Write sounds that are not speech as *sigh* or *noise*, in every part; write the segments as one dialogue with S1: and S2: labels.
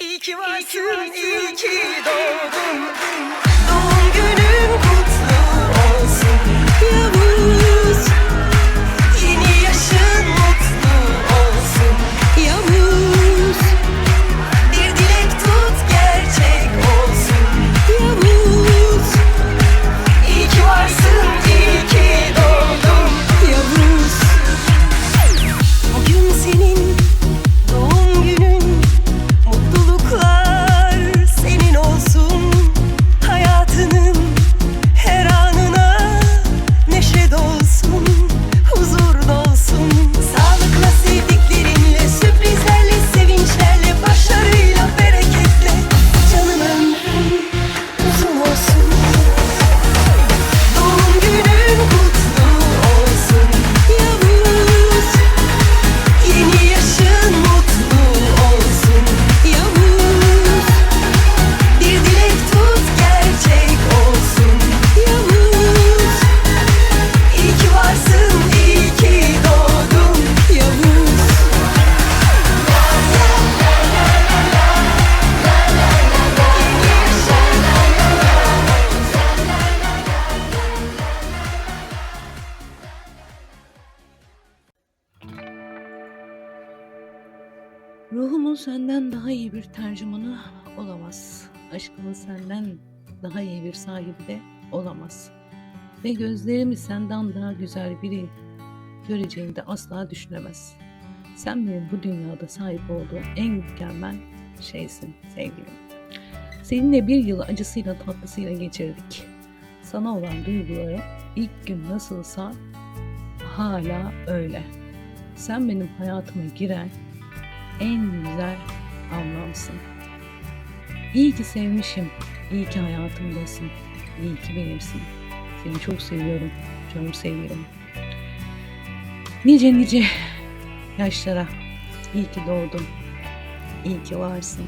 S1: İyi ki varsın, iyi ki doğdun. Doğum günün bir
S2: tercümanı olamaz. Aşkımın senden daha iyi bir sahibi de olamaz. Ve gözlerimi senden daha güzel biri göreceğini de asla düşünemez. Sen benim bu dünyada sahip olduğum en mükemmel şeysin sevgilim. Seninle bir yıl acısıyla tatlısıyla geçirdik. Sana olan duyguları ilk gün nasılsa hala öyle. Sen benim hayatıma giren en güzel anlamsın. İyi ki sevmişim, iyi ki hayatımdasın, iyi ki benimsin. Seni çok seviyorum, canım sevgilim. Nice nice yaşlara iyi ki doğdun, iyi ki varsın.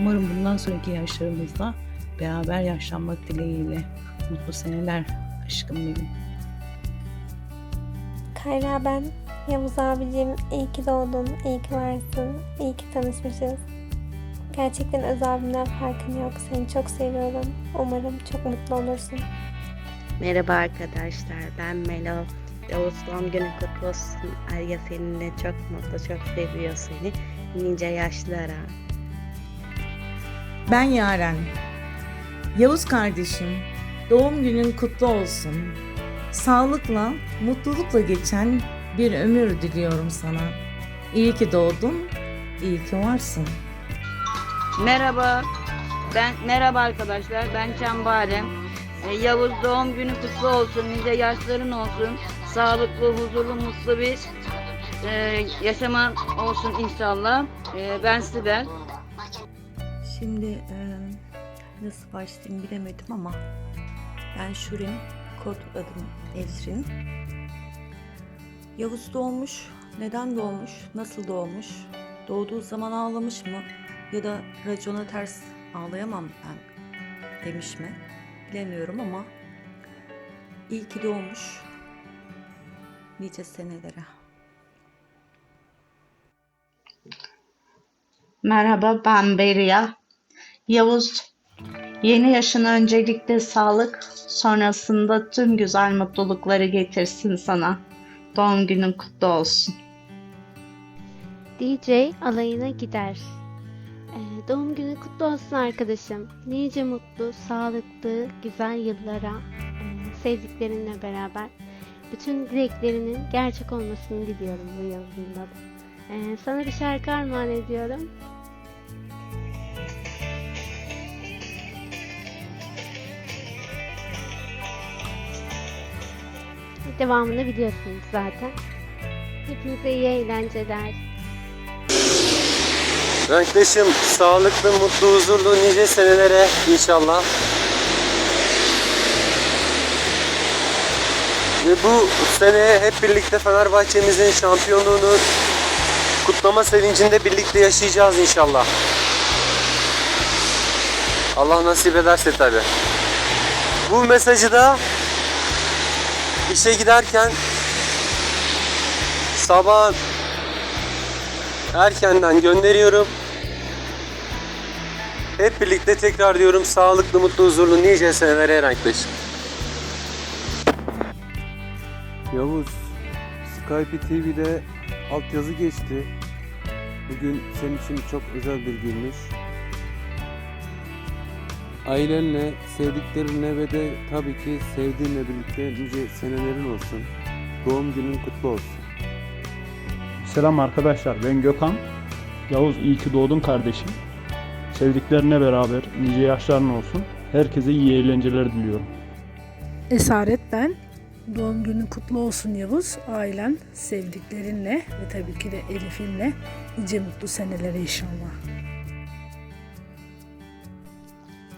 S2: Umarım bundan sonraki yaşlarımızda beraber yaşlanmak dileğiyle. Mutlu seneler aşkım benim.
S3: Kayra ben. Yavuz abicim iyi ki doğdun, iyi ki varsın, iyi ki tanışmışız. Gerçekten öz abimden farkın yok. Seni çok seviyorum. Umarım çok mutlu olursun.
S4: Merhaba arkadaşlar ben Melo. Yavuz doğum günü kutlu olsun. Arya seninle çok mutlu, çok seviyor seni. Nice yaşlara.
S5: Ben Yaren. Yavuz kardeşim, doğum günün kutlu olsun. Sağlıkla, mutlulukla geçen bir ömür diliyorum sana. İyi ki doğdun, iyi ki varsın.
S6: Merhaba. Ben merhaba arkadaşlar. Ben Çambarem. Ee, Yavuz doğum günü kutlu olsun. Nice yaşların olsun. Sağlıklı, huzurlu, mutlu bir e, yaşaman olsun inşallah. E, ben Sibel.
S7: Şimdi eee, nasıl başlayayım bilemedim ama ben Şurin, kod adım Ezrin. Yavuz doğmuş, neden doğmuş, nasıl doğmuş, doğduğu zaman ağlamış mı ya da racona ters ağlayamam ben demiş mi bilemiyorum ama iyi ki doğmuş nice senelere.
S8: Merhaba ben Beria. Yavuz yeni yaşına öncelikle sağlık, sonrasında tüm güzel mutlulukları getirsin sana. Doğum günün kutlu olsun.
S9: DJ alayına gider. Ee, doğum günü kutlu olsun arkadaşım. Nice mutlu, sağlıklı, güzel yıllara e, sevdiklerinle beraber bütün dileklerinin gerçek olmasını diliyorum bu yılında da. Ee, sana bir şarkı armağan ediyorum. Devamını biliyorsunuz zaten. Hepinize iyi eğlenceler.
S10: Renkleşim sağlıklı, mutlu, huzurlu nice senelere inşallah. Ve bu sene hep birlikte Fenerbahçe'mizin şampiyonluğunu kutlama sevincinde birlikte yaşayacağız inşallah. Allah nasip ederse tabi. Bu mesajı da işe giderken sabah erkenden gönderiyorum. Hep birlikte tekrar diyorum sağlıklı, mutlu, huzurlu nice senelere Erenk
S11: Yavuz, Skype TV'de altyazı geçti. Bugün senin için çok özel bir günmüş. Ailenle, sevdiklerinle ve de tabii ki sevdiğinle birlikte nice senelerin olsun. Doğum günün kutlu olsun.
S12: Selam arkadaşlar ben Gökhan. Yavuz iyi ki doğdun kardeşim. Sevdiklerine beraber nice yaşların olsun. Herkese iyi eğlenceler diliyorum.
S13: Esaret ben. Doğum günün kutlu olsun Yavuz. Ailen, sevdiklerinle ve tabii ki de Elif'inle nice mutlu senelere inşallah.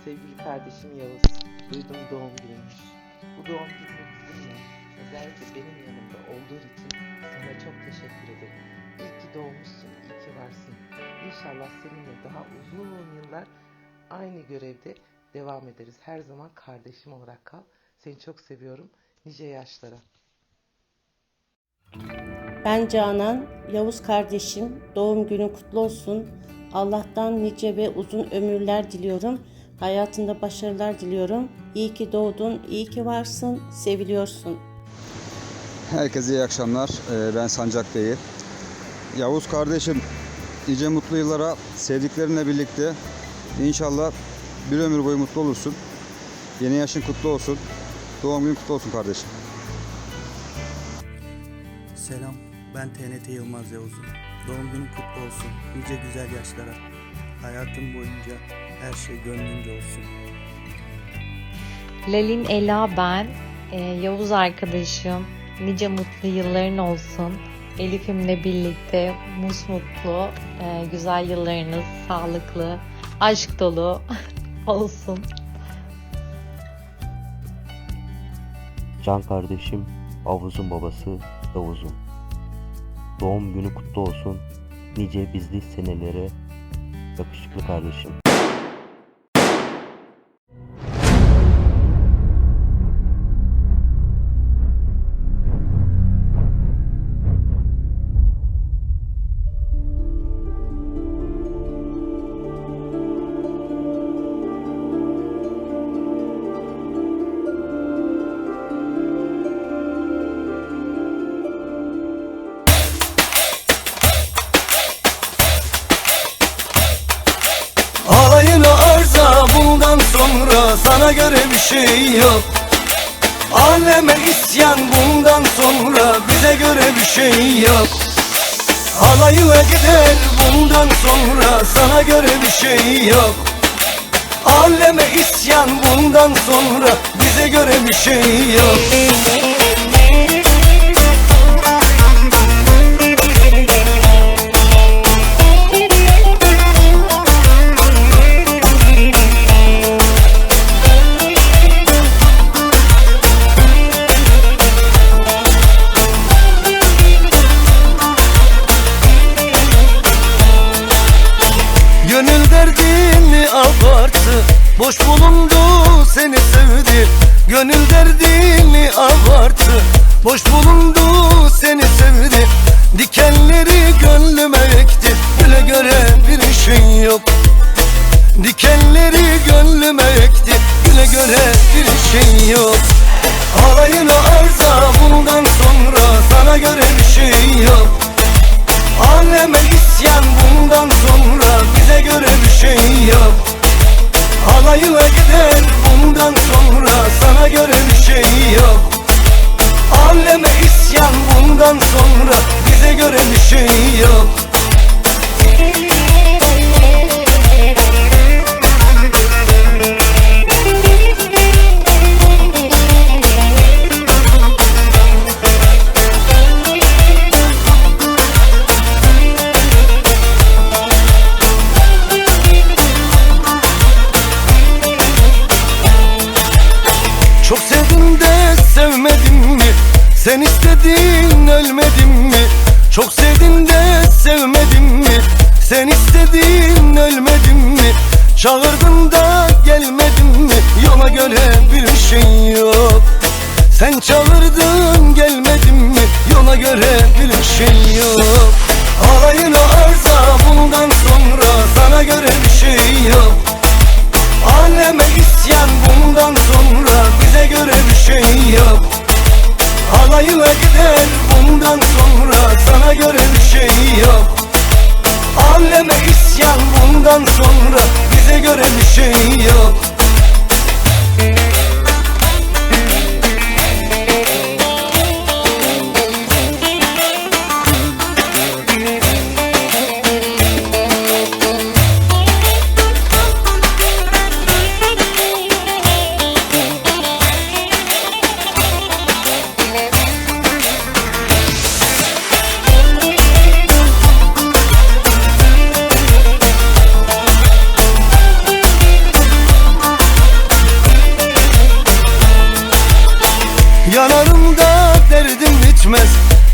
S14: Sevgili kardeşim Yavuz, duydum doğum günümüş. Bu doğum günü bizimle, özellikle benim yanımda olduğun için sana çok teşekkür ederim. İyi ki doğmuşsun, iyi ki varsın. İnşallah seninle daha uzun yıllar aynı görevde devam ederiz. Her zaman kardeşim olarak kal. Seni çok seviyorum. Nice yaşlara.
S3: Ben Canan, Yavuz kardeşim. Doğum günün kutlu olsun. Allah'tan nice ve uzun ömürler diliyorum. Hayatında başarılar diliyorum. İyi ki doğdun, iyi ki varsın, seviliyorsun.
S15: Herkese iyi akşamlar. Ee, Ben Sancak Bey'i. Yavuz kardeşim, nice mutlu yıllara sevdiklerinle birlikte inşallah bir ömür boyu mutlu olursun. Yeni yaşın kutlu olsun. Doğum günün kutlu olsun kardeşim.
S16: Selam, ben TNT Yılmaz Yavuz'um. Doğum günün kutlu olsun. Nice güzel yaşlara. Hayatın boyunca her şey gönlünce olsun.
S1: Lalin Ela ben. Ee, Yavuz arkadaşım. Nice mutlu yılların olsun. Elif'imle birlikte musmutlu, e, güzel yıllarınız sağlıklı, aşk dolu *laughs* olsun.
S17: Can kardeşim, Avuz'un babası Yavuz'un. Doğum günü kutlu olsun. Nice bizli senelere yakışıklı kardeşim.
S18: Yok. Aleme isyan bundan sonra bize göre bir şey yok. Alayına gider bundan sonra sana göre bir şey yok. Aleme isyan bundan sonra bize göre bir şey yok Boş bulundu seni sevdi. Dikenleri gönlüme ekti. Güle göre bir şey yok. Dikenleri gönlüme ekti. Güle göre bir şey yok. Alayına arza bundan sonra Sana göre bir şey yok. Aleme isyan bundan sonra bize göre bir şey yok. Alayına gider bundan sonra sana göre bundan sonra bize göre bir şey yok Çağırdın da gelmedin mi? Yola göre bir şey yok. Sen çağırdın gelmedin mi? Yola göre bir şey yok. Alayına arza bundan sonra Sana göre bir şey yok. Anneme isyan bundan sonra Bize göre bir şey yok. Alayına gider bundan sonra Sana göre bir şey yok. Anneme isyan bundan sonra bize göre bir şey yok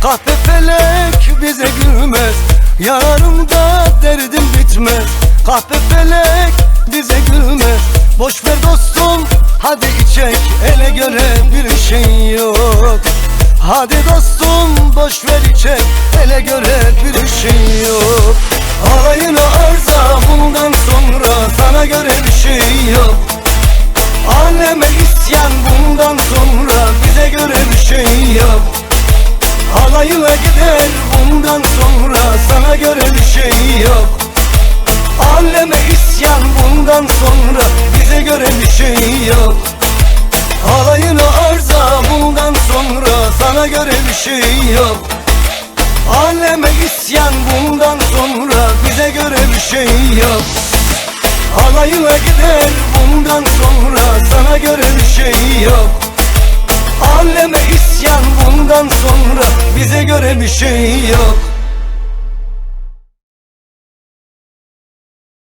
S18: Kahpe felek bize gülmez Yanarımda derdim bitmez. Kahpe felek bize gülmez Boş ver dostum hadi içek Ele göre bir şey yok. Hadi dostum boş ver içek Ele göre bir şey yok. Alayına arza bundan sonra Sana göre Alayına gider bundan sonra sana göre bir şey yok. Aleme isyan bundan sonra bize göre bir şey yok. Alayına arza bundan sonra sana göre bir şey yok. Aleme isyan bundan sonra bize göre bir şey yok. Alayına gider bundan sonra sana göre bir şey yok Aleme isyan bundan sonra bize göre bir şey yok